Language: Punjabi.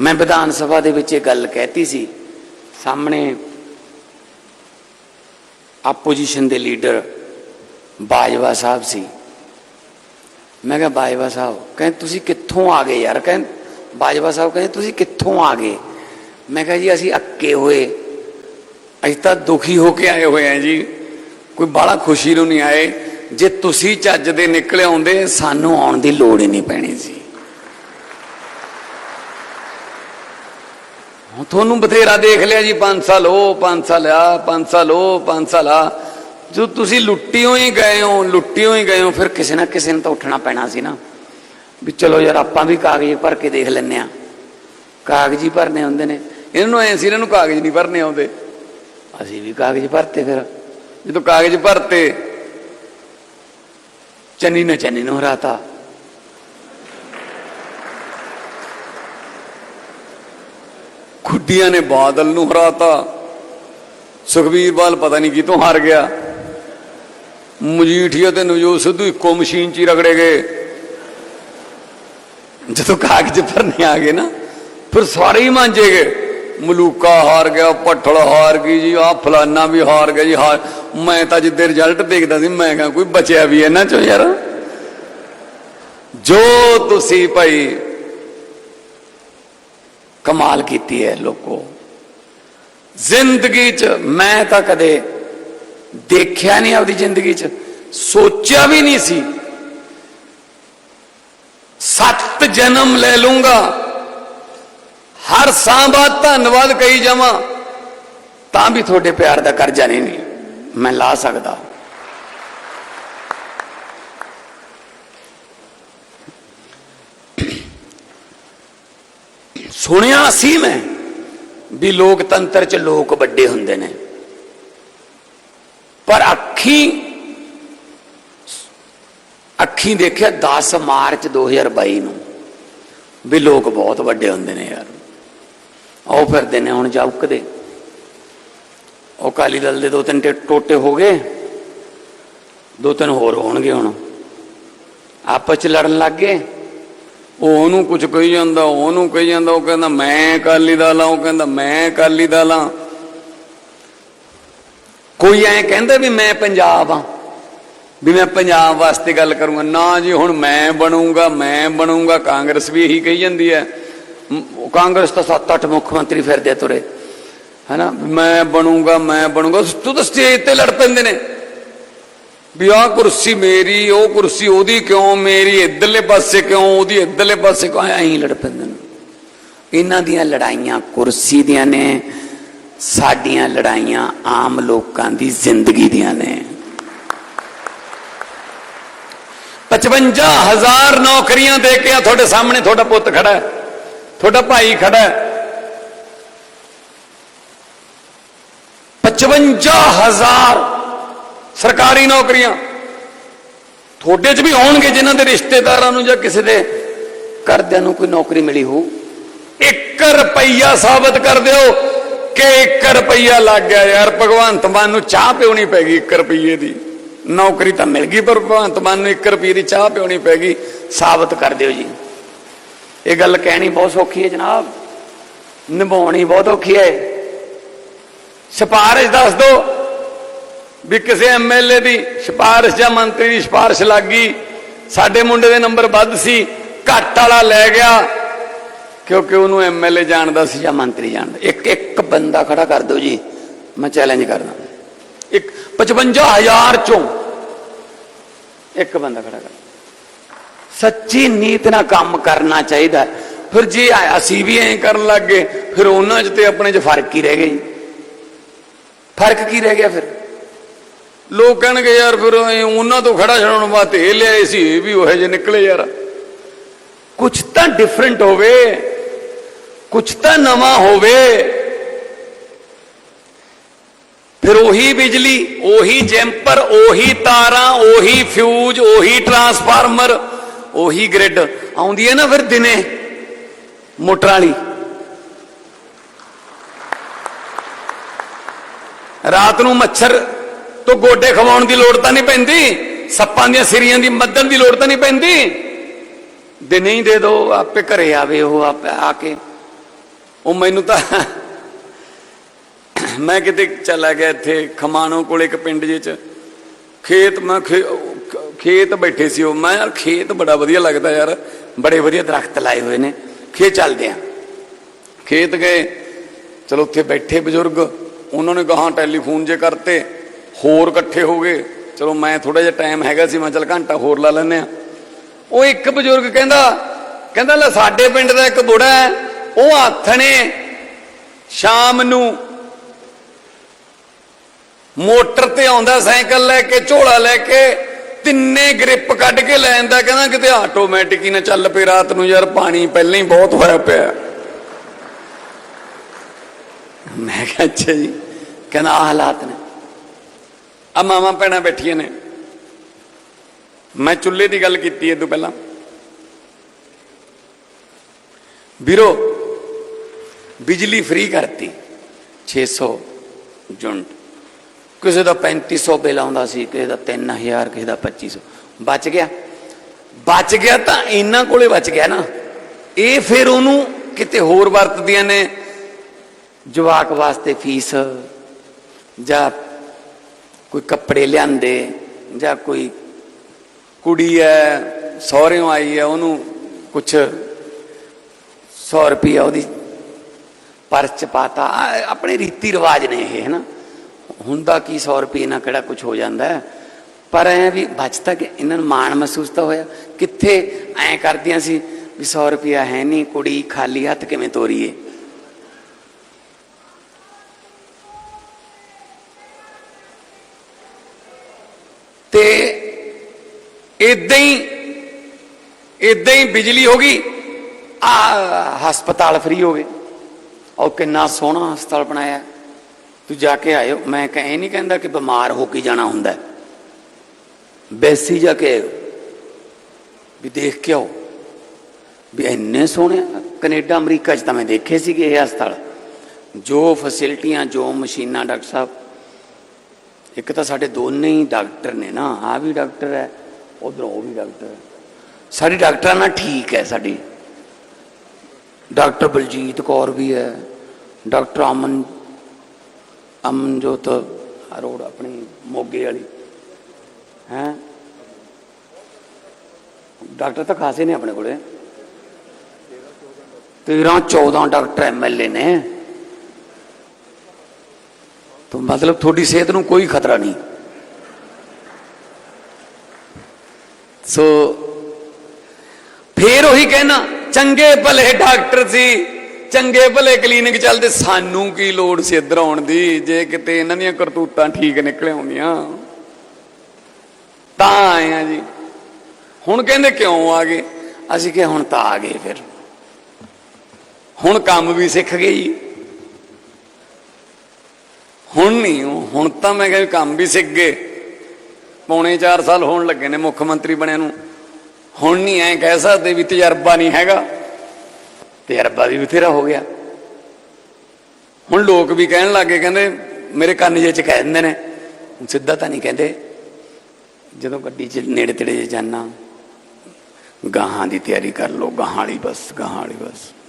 ਮੈਂ ਵਿਧਾਨ ਸਭਾ ਦੇ ਵਿੱਚ ਇਹ ਗੱਲ ਕਹਿਤੀ ਸੀ, ਸਾਹਮਣੇ ਆਪੋਜੀਸ਼ਨ ਦੇ ਲੀਡਰ ਬਾਜਵਾ ਸਾਹਿਬ ਸੀ। ਮੈਂ ਕਿਹਾ, ਬਾਜਵਾ ਸਾਹਿਬ, ਕਹਿੰਦੇ ਤੁਸੀਂ ਕਿੱਥੋਂ ਆ ਗਏ ਯਾਰ? ਕਹਿੰਦੇ, ਬਾਜਵਾ ਸਾਹਿਬ ਕਹਿੰਦੇ, ਤੁਸੀਂ ਕਿੱਥੋਂ ਆ ਗਏ? ਮੈਂ ਕਿਹਾ ਜੀ, ਅਸੀਂ ਅੱਕੇ ਹੋਏ। ਅਸੀਂ ਤਾਂ ਦੁਖੀ ਹੋ ਕੇ ਆਏ ਹੋਏ ਆ ਜੀ। ਕੋਈ ਬਾਹਲਾ ਖੁਸ਼ੀ ਨੂੰ ਨਹੀਂ ਆਏ। ਜੇ ਤੁਸੀਂ ਚੱਜ ਦੇ ਨਿਕਲੇ ਆਉਂਦੇ, ਸਾਨੂੰ ਆਉਣ ਦੀ ਲੋੜ ਹੀ ਨਹੀਂ ਪੈਣੀ ਸੀ। ਤੁਹਾਨੂੰ ਬਥੇਰਾ ਦੇਖ ਲਿਆ ਜੀ 5 ਸਾਲ ਉਹ 5 ਸਾਲ ਆ 5 ਸਾਲ ਉਹ 5 ਸਾਲ ਆ। ਜੋ ਤੁਸੀਂ ਲੁੱਟਿਓ ਹੀ ਗਏ ਹੋ, ਲੁੱਟਿਓ ਹੀ ਗਏ ਹੋ, ਫਿਰ ਕਿਸੇ ਨਾ ਕਿਸੇ ਨੂੰ ਤਾਂ ਉੱਠਣਾ ਪੈਣਾ ਸੀ ਨਾ। ਵੀ ਚਲੋ ਯਾਰ, ਆਪਾਂ ਵੀ ਕਾਗਜ਼ ਭਰ ਕੇ ਦੇਖ ਲੈਨੇ ਆ ਕਾਗਜ਼ ਹੀ ਭਰਨੇ ਹੁੰਦੇ ਨੇ। ਇਹਨਾਂ ਨੂੰ ਐਂ ਸੀ, ਇਹਨਾਂ ਨੂੰ ਕਾਗਜ਼ ਨਹੀਂ ਭਰਨੇ ਆਉਂਦੇ। ਅਸੀਂ ਵੀ ਕਾਗਜ਼ ਭਰਤੇ ਫਿਰ। ਜਦੋਂ ਕਾਗਜ਼ ਭਰਤੇ, ਚੰਨੀ ਨੇ ਚੰਨੀ ਨੂੰ ਹਰਾਤਾ। ਖੁੱਡੀਆਂ ਨੇ ਬਾਦਲ ਨੂੰ ਹਰਾਤਾ। ਸੁਖਬੀਰ ਬਾਲ ਪਤਾ ਨਹੀਂ ਕਿਤੋਂ ਹਾਰ ਗਿਆ। ਮਜੀਠੀਆ ਤੇ ਨਵਜੋਤ ਸਿੱਧੂ ਇੱਕੋ ਮਸ਼ੀਨ 'ਚ ਹੀ ਰਗੜੇ ਗਏ। ਜਦੋਂ ਕਾਗਜ਼ ਭਰਨੇ ਆ ਗਏ ਨਾ, ਫਿਰ ਸਾਰੇ ਹੀ ਮਾਂਜੇ ਗਏ। ਮਲੂਕਾ ਹਾਰ ਗਿਆ ਪੱਠਲ ਹਾਰ ਗਈ ਜੀ ਆ ਫਲਾਨਾ ਵੀ ਹਾਰ ਗਿਆ ਜੀ, ਹਾਰ ਮੈਂ ਤਾਂ ਜਿੱਦੇ ਰਿਜ਼ਲਟ ਦੇਖਦਾ ਸੀ, ਮੈਂ ਕਿਹਾ ਕੋਈ ਬਚਿਆ ਵੀ ਇਹਨਾਂ ਚੋਂ ਯਾਰ। ਜੋ ਤੁਸੀਂ ਭਾਈ ਕਮਾਲ ਕੀਤੀ ਹੈ ਲੋਕੋ। ਜ਼ਿੰਦਗੀ 'ਚ ਮੈਂ ਤਾਂ ਕਦੇ ਦੇਖਿਆ ਨਹੀਂ ਆਪਦੀ ਜ਼ਿੰਦਗੀ 'ਚ, ਸੋਚਿਆ ਵੀ ਨਹੀਂ ਸੀ। ਸੱਤ ਜਨਮ ਲੈ ਲੂੰਗਾ। ਹਰ ਸਾਹ ਬਾਅਦ ਧੰਨਵਾਦ ਕਹੀ ਜਾਵਾਂ। ਤਾਂ ਵੀ ਤੁਹਾਡੇ ਪਿਆਰ ਦਾ ਕਰਜ਼ਾ ਨਹੀਂ ਨਹੀਂ, ਮੈਂ ਲਾ ਸਕਦਾ। ਸੁਣਿਆ ਸੀ ਮੈਂ ਵੀ ਲੋਕਤੰਤਰ ਚ ਲੋਕ ਵੱਡੇ ਹੁੰਦੇ ਨੇ। ਪਰ ਅੱਖੀ ਅੱਖੀ ਦੇਖਿਆ 10 ਮਾਰਚ 2022 ਨੂੰ ਵੀ ਲੋਕ ਬਹੁਤ ਵੱਡੇ ਹੁੰਦੇ ਨੇ ਯਾਰ। ਆਓ ਫਿਰਦੇ ਨੇ ਹੁਣ ਜਾਉਕਦੇ ਉਹ ਕਾਲੀ ਦਲ ਦੇ ਦੋ ਤਿੰਨ ਟੇ- ਟੋਟੇ ਹੋ ਗਏ। ਦੋ ਤਿੰਨ ਹੋਰ ਹੋਣਗੇ ਹੁਣ। ਆਪਸ ਚ ਲੜਨ ਲੱਗ ਗਏ। ਉਹ ਉਹਨੂੰ ਕੁਝ ਕਹੀ ਜਾਂਦਾ ਉਹਨੂੰ ਕਹੀ ਜਾਂਦਾ, ਉਹ ਕਹਿੰਦਾ, ਮੈਂ ਅਕਾਲੀ ਦਲ ਆ ਉਹ ਕਹਿੰਦਾ, ਮੈਂ ਅਕਾਲੀ ਦਲ ਆ ਕੋਈ ਐ ਕਹਿੰਦਾ ਵੀ ਮੈਂ ਪੰਜਾਬ ਆ ਵੀ ਮੈਂ ਪੰਜਾਬ ਵਾਸਤੇ ਗੱਲ ਕਰੂੰਗਾ। ਨਾ ਜੀ, ਹੁਣ ਮੈਂ ਬਣੂੰਗਾ ਮੈਂ ਬਣੂੰਗਾ, ਕਾਂਗਰਸ ਵੀ ਇਹੀ ਕਹੀ ਜਾਂਦੀ ਹੈ। ਕਾਂਗਰਸ ਤਾਂ ਸੱਤ ਅੱਠ ਮੁੱਖ ਮੰਤਰੀ ਫਿਰਦੇ ਤੁਰੇ। ਹੈਨਾ? ਵੀ ਮੈਂ ਬਣੂੰਗਾ ਮੈਂ ਬਣੂੰਗਾ। ਤੂੰ ਤਾਂ ਸਟੇਜ ਤੇ ਲੜ ਪੈਂਦੇ ਨੇ। ਵੀ ਆਹ ਕੁਰਸੀ ਮੇਰੀ, ਉਹ ਕੁਰਸੀ ਉਹਦੀ ਕਿਉਂ ਮੇਰੀ, ਇੱਧਰਲੇ ਪਾਸੇ ਕਿਉਂ, ਉਹਦੀ ਇੱਧਰਲੇ ਪਾਸੇ ਕਿਉਂ, ਐਂ ਲੜ ਪੈਂਦੇ ਨੇ। ਇਹਨਾਂ ਦੀਆਂ ਲੜਾਈਆਂ ਕੁਰਸੀ ਦੀਆਂ ਨੇ, ਸਾਡੀਆਂ ਲੜਾਈਆਂ ਆਮ ਲੋਕਾਂ ਦੀ ਜ਼ਿੰਦਗੀ ਦੀਆਂ ਨੇ। 55000 ਨੌਕਰੀਆਂ ਦੇ ਕੇ ਆ ਤੁਹਾਡੇ ਸਾਹਮਣੇ, ਤੁਹਾਡਾ ਪੁੱਤ ਖੜਾ ਹੈ, ਤੁਹਾਡਾ ਭਾਈ ਖੜਾ ਹੈ। 55000 ਸਰਕਾਰੀ ਨੌਕਰੀਆਂ। ਤੁਹਾਡੇ 'ਚ ਵੀ ਹੋਣਗੇ ਜਿਨ੍ਹਾਂ ਦੇ ਰਿਸ਼ਤੇਦਾਰਾਂ ਨੂੰ ਜਾਂ ਕਿਸੇ ਦੇ ਘਰਦਿਆਂ ਨੂੰ ਕੋਈ ਨੌਕਰੀ ਮਿਲੀ ਹੋ 1 ਰੁਪਈਆ ਸਾਬਤ ਕਰ ਦਿਓ ਕਿ 1 ਰੁਪਈਆ ਲੱਗ ਗਿਆ ਯਾਰ। ਭਗਵੰਤ ਮਾਨ ਨੂੰ ਚਾਹ ਪਿਉਣੀ ਪੈ ਗਈ 1 ਰੁਪਈਏ ਦੀ। ਨੌਕਰੀ ਤਾਂ ਮਿਲ ਗਈ, ਪਰ ਭਗਵੰਤ ਮਾਨ ਨੂੰ 1 ਰੁਪਈਏ ਦੀ ਚਾਹ ਪਿਉਣੀ ਪੈ ਗਈ। ਸਾਬਤ ਕਰ ਦਿਓ ਜੀ। ਇਹ ਗੱਲ ਕਹਿਣੀ ਬਹੁਤ ਸੌਖੀ ਹੈ ਜਨਾਬ। ਨਿਭਾਉਣੀ ਬਹੁਤ ਔਖੀ ਹੈ। ਸਿਫਾਰਿਸ਼ ਦੱਸ ਦਿਓ। ਵੀ ਕਿਸੇ ਐਮਐਲਏ ਦੀ ਸਿਫਾਰਿਸ਼ ਜਾਂ ਮੰਤਰੀ ਦੀ ਸਿਫਾਰਿਸ਼ ਲੱਗ ਗਈ, ਸਾਡੇ ਮੁੰਡੇ ਦੇ ਨੰਬਰ ਵੱਧ ਸੀ, ਘੱਟ ਵਾਲਾ ਲੈ ਗਿਆ, ਕਿਉਂਕਿ ਉਹਨੂੰ ਐਮਐਲਏ ਜਾਣਦਾ ਸੀ ਜਾਂ ਮੰਤਰੀ ਜਾਣਦਾ। ਇੱਕ ਇੱਕ ਬੰਦਾ ਖੜਾ ਕਰ ਦਿਓ ਜੀ, ਮੈਂ ਚੈਲੰਜ ਕਰਦਾ। ਇੱਕ 55000 ਚੋਂ ਇੱਕ ਬੰਦਾ ਖੜਾ ਕਰ। ਸੱਚੀ ਨੀਤ ਨਾਲ ਕੰਮ ਕਰਨਾ ਚਾਹੀਦਾ ਫਿਰ ਜੇ ਅਸੀਂ ਵੀ ਐਂ ਕਰਨ ਲੱਗ ਗਏ, ਫਿਰ ਉਹਨਾਂ 'ਚ ਤੇ ਆਪਣੇ 'ਚ ਫ਼ਰਕ ਹੀ ਰਹਿ ਗਿਆ ਜੀ। ਫ਼ਰਕ ਕੀ ਰਹਿ ਗਿਆ ਫਿਰ? ਲੋਕ ਕਹਿਣਗੇ ਯਾਰ ਫਿਰ ਉਹਨਾਂ ਤੋਂ ਖੜਾ ਛਡਾਉਣ ਵਾਸਤੇ ਇਹ ਲਿਆਏ ਸੀ, ਇਹ ਵੀ ਉਹ ਜਿਹੇ ਨਿਕਲੇ ਯਾਰ। ਕੁਝ ਤਾਂ ਡਿਫਰੈਂਟ ਹੋਵੇ ਕੁਝ ਤਾਂ ਨਵਾਂ ਹੋਵੇ। ਫਿਰ ਉਹੀ ਬਿਜਲੀ, ਉਹੀ ਜੈਂਪਰ, ਉਹੀ ਤਾਰਾਂ, ਉਹੀ ਫਿਊਜ਼, ਉਹੀ ਟਰਾਂਸਫਾਰਮਰ, ਉਹੀ ਗ੍ਰਿਡ। ਆਉਂਦੀ ਹੈ ਨਾ ਫਿਰ ਦਿਨੇ, ਮੋਟਰਾਂ ਵਾਲੀ। ਰਾਤ ਨੂੰ ਮੱਛਰ ਤੋਂ ਗੋਡੇ ਖਵਾਉਣ ਦੀ ਲੋੜ ਤਾਂ ਨਹੀਂ ਪੈਂਦੀ, ਸੱਪਾਂ ਦੀਆਂ ਸਿਰੀਆਂ ਦੀ ਮੱਦਣ ਦੀ ਲੋੜ ਤਾਂ ਨਹੀਂ ਪੈਂਦੀ। ਦੇ ਨਹੀਂ ਦੇ ਦੋ, ਆਪੇ ਘਰੇ ਆਵੇ ਉਹ ਆਪ ਆ ਕੇ। ਉਹ ਮੈਨੂੰ ਤਾਂ ਮੈਂ ਕਿਤੇ ਚਲਾ ਗਿਆ ਇੱਥੇ, ਖਮਾਣੋ ਕੋਲ ਇੱਕ ਪਿੰਡ ਜੇ ਚ। ਖੇਤ ਮੈਂ ਖੇ- ਖੇਤ ਬੈਠੇ ਸੀ ਉਹ। ਮੈਂ ਯਾਰ ਖੇਤ ਬੜਾ ਵਧੀਆ ਲੱਗਦਾ ਯਾਰ। ਬੜੇ ਵਧੀਆ ਦਰਖਤ ਲਾਏ ਹੋਏ ਨੇ। ਖੇਤ ਚੱਲਦੇ ਆ। ਖੇਤ ਗਏ। ਚਲੋ ਉੱਥੇ ਬੈਠੇ ਬਜ਼ੁਰਗ। ਉਹਨਾਂ ਨੇ ਗਾਹਾਂ ਟੈਲੀਫੋਨ ਜੇ ਕਰਤੇ। ਹੋਰ ਇਕੱਠੇ ਹੋ ਗਏ। ਚਲੋ ਮੈਂ ਥੋੜਾ ਜਿਹਾ ਟਾਈਮ ਹੈਗਾ ਸੀ, ਮੈਂ ਚਲ ਘੰਟਾ ਹੋਰ ਲਾ ਲੈਨੇ ਆ ਉਹ ਇੱਕ ਬਜ਼ੁਰਗ ਕਹਿੰਦਾ ਕਹਿੰਦਾ, ਲੈ ਸਾਡੇ ਪਿੰਡ ਦਾ ਇੱਕ ਬੁੜਾ ਹੈ, ਉਹ ਆਥਣੇ ਸ਼ਾਮ ਨੂੰ ਮੋਟਰ ਤੇ ਆਉਂਦਾ, ਸਾਈਕਲ ਲੈ ਕੇ, ਝੋਲਾ ਲੈ ਕੇ, ਤਿੰਨੇ ਗ੍ਰਿਪ ਕੱਢ ਕੇ ਲੈ ਜਾਂਦਾ, ਕਹਿੰਦਾ ਕਿਤੇ ਆਟੋਮੈਟਿਕ ਹੀ ਨਾ ਚੱਲ ਪਏ ਰਾਤ ਨੂੰ ਯਾਰ, ਪਾਣੀ ਪਹਿਲਾਂ ਹੀ ਬਹੁਤ ਹੋਇਆ ਪਿਆ। ਮੈਂ ਕਿਹਾ, ਅੱਛਾ ਜੀ, ਕਹਿੰਦਾ ਆਹ ਹਾਲਾਤ ਨੇ। ਆ ਮਾਵਾਂ ਭੈਣਾਂ ਬੈਠੀਆਂ ਨੇ। ਮੈਂ ਚੁੱਲ੍ਹੇ ਦੀ ਗੱਲ ਕੀਤੀ ਇਹ ਤੋਂ ਪਹਿਲਾਂ। ਵੀਰੋ, ਬਿਜਲੀ ਫ੍ਰੀ ਕਰਤੀ 600 ਯੂਨਿਟ। ਕਿਸੇ ਦਾ 3500 ਬਿੱਲ ਆਉਂਦਾ ਸੀ, ਕਿਸੇ ਦਾ 3000 ਕਿਸੇ ਦਾ 2500 ਬਚ ਗਿਆ। ਬਚ ਗਿਆ ਤਾਂ ਇਹਨਾਂ ਕੋਲੇ ਬਚ ਗਿਆ ਨਾ। ਇਹ ਫਿਰ ਉਹਨੂੰ ਕਿਤੇ ਹੋਰ ਵਰਤਦੀਆਂ ਨੇ, ਜਵਾਕ ਵਾਸਤੇ ਫੀਸ ਜਾਂ ਕੋਈ ਕੱਪੜੇ ਲਿਆਂਦੇ ਜਾਂ ਕੋਈ ਕੁੜੀ ਹੈ, ਸਹੁਰਿਓਂ ਆਈ ਹੈ, ਉਹਨੂੰ ਕੁਛ 100 ਰੁਪਿਆ ਉਹਦੀ ਪਰਚ ਪਾਤਾ। ਆ- ਆਪਣੇ ਰੀਤੀ ਰਿਵਾਜ ਨੇ ਇਹ ਹੈ ਨਾ ਹੁੰਦਾ ਕੀ 100 ਰੁਪਏ ਨਾਲ ਕਿਹੜਾ ਕੁਝ ਹੋ ਜਾਂਦਾ ਹੈ? ਪਰ ਐ ਵੀ ਬਚਤਾ ਕਿ ਇਹਨਾਂ ਨੂੰ ਮਾਣ ਮਹਿਸੂਸ ਤਾਂ ਹੋਇਆ। ਕਿੱਥੇ ਐ ਕਰਦੀਆਂ ਸੀ ਵੀ 100 ਰੁਪਿਆ ਹੈ ਨਹੀਂ, ਕੁੜੀ ਖਾਲੀ ਹੱਥ ਕਿਵੇਂ ਤੋਰੀਏ? ਤੇ ਇਦਾਂ ਹੀ ਇਦਾਂ ਹੀ ਬਿਜਲੀ ਹੋ ਗਈ, ਆ ਹਸਪਤਾਲ ਫ੍ਰੀ ਹੋ ਗਏ। ਉਹ ਕਿੰਨਾ ਸੋਹਣਾ ਹਸਪਤਾਲ ਬਣਾਇਆ। ਤੂੰ ਜਾ ਕੇ ਆਇਓ। ਮੈਂ ਕਹੇ ਨਹੀਂ ਕਹਿੰਦਾ ਕਿ ਬਿਮਾਰ ਹੋ ਕੇ ਜਾਣਾ ਹੁੰਦਾ। ਹੈ। ਬੈਸੀ ਜਾ ਕੇ ਆਇਓ। ਵੀ ਦੇਖ ਕੇ ਆਓ। ਵੀ ਇੰਨੇ ਸੋਹਣੇ ਕੈਨੇਡਾ, ਅਮਰੀਕਾ 'ਚ ਤਾਂ ਮੈਂ ਦੇਖੇ ਸੀਗੇ ਇਹ ਹਸਪਤਾਲ। ਜੋ ਫੈਸਿਲਿਟੀਆਂ ਜੋ ਮਸ਼ੀਨਾਂ, ਡਾਕਟਰ ਸਾਹਿਬ ਇੱਕ ਤਾਂ ਸਾਡੇ ਦੋਨੇ ਹੀ ਡਾਕਟਰ ਨੇ ਨਾ ਆ ਵੀ ਡਾਕਟਰ ਹੈ, ਉਧਰੋਂ ਉਹ ਵੀ ਡਾਕਟਰ ਹੈ। ਸਾਡੀ ਡਾਕਟਰਾਂ ਨਾਲ ਠੀਕ ਹੈ ਸਾਡੀ। ਡਾਕਟਰ ਬਲਜੀਤ ਕੌਰ ਵੀ ਹੈ, ਡਾਕਟਰ ਅਮਨ, ਅਮਨਜੋਤ ਅਰੋੜ ਆਪਣੀ ਮੋਗੇ ਵਾਲੀ, ਹੈ? ਡਾਕਟਰ ਤਾਂ ਖਾਸੇ ਨੇ ਆਪਣੇ ਕੋਲੇ। 13 14 ਡਾਕਟਰ ਐਮਐਲਏ ਨੇ। ਮਤਲਬ ਤੁਹਾਡੀ ਸਿਹਤ ਨੂੰ ਕੋਈ ਖਤਰਾ ਨਹੀਂ। ਸੋ ਫੇਰ ਉਹੀ ਕਹਿਣਾ, ਚੰਗੇ ਭਲੇ ਡਾਕਟਰ ਸੀ, ਚੰਗੇ ਭਲੇ ਕਲੀਨਿਕ ਚੱਲਦੇ, ਸਾਨੂੰ ਕੀ ਲੋੜ ਸੀ ਇੱਧਰ ਆਉਣ ਦੀ, ਜੇ ਕਿਤੇ ਇਹਨਾਂ ਦੀਆਂ ਕਰਤੂਤਾਂ ਠੀਕ ਨਿਕਲ ਆਉਂਦੀਆਂ ਤਾਂ ਆਏ ਆ ਜੀ। ਹੁਣ ਕਹਿੰਦੇ ਕਿਉਂ ਆ ਗਏ? ਅਸੀਂ ਕਿ ਹੁਣ ਤਾਂ ਆ ਗਏ ਫਿਰ। ਹੁਣ ਕੰਮ ਵੀ ਸਿੱਖ ਗਏ ਜੀ। ਹੁਣ ਨਹੀਂ ਉਹ- ਹੁਣ ਤਾਂ ਮੈਂ ਕਿਹਾ ਵੀ ਕੰਮ ਵੀ ਸਿੱਖ ਗਏ। ਪੌਣੇ 4 ਸਾਲ ਹੋਣ ਲੱਗੇ ਨੇ ਮੁੱਖ ਮੰਤਰੀ ਬਣਿਆ ਨੂੰ। ਹੁਣ ਨਹੀਂ ਐ ਕਹਿ ਸਕਦੇ ਵੀ ਤਜਰਬਾ ਨਹੀਂ ਹੈਗਾ। ਤਜਰਬਾ ਵੀ ਬਥੇਰਾ ਹੋ ਗਿਆ। ਹੁਣ ਲੋਕ ਵੀ ਕਹਿਣ ਲੱਗੇ, ਕਹਿੰਦੇ ਮੇਰੇ ਕੰਨ ਜੇ ਚ ਕਹਿ ਦਿੰਦੇ ਨੇ। ਸਿੱਧਾ ਤਾਂ ਨਹੀਂ ਕਹਿੰਦੇ। ਜਦੋਂ ਗੱਡੀ 'ਚ ਨੇੜੇ ਤੇੜੇ ਜੇ ਜਾਣਾ ਗਾਹਾਂ ਦੀ ਤਿਆਰੀ ਕਰ ਲਓ, ਗਾਹਾਂ ਵਾਲੀ ਬਸ, ਗਾਹਾਂ ਵਾਲੀ ਬਸ।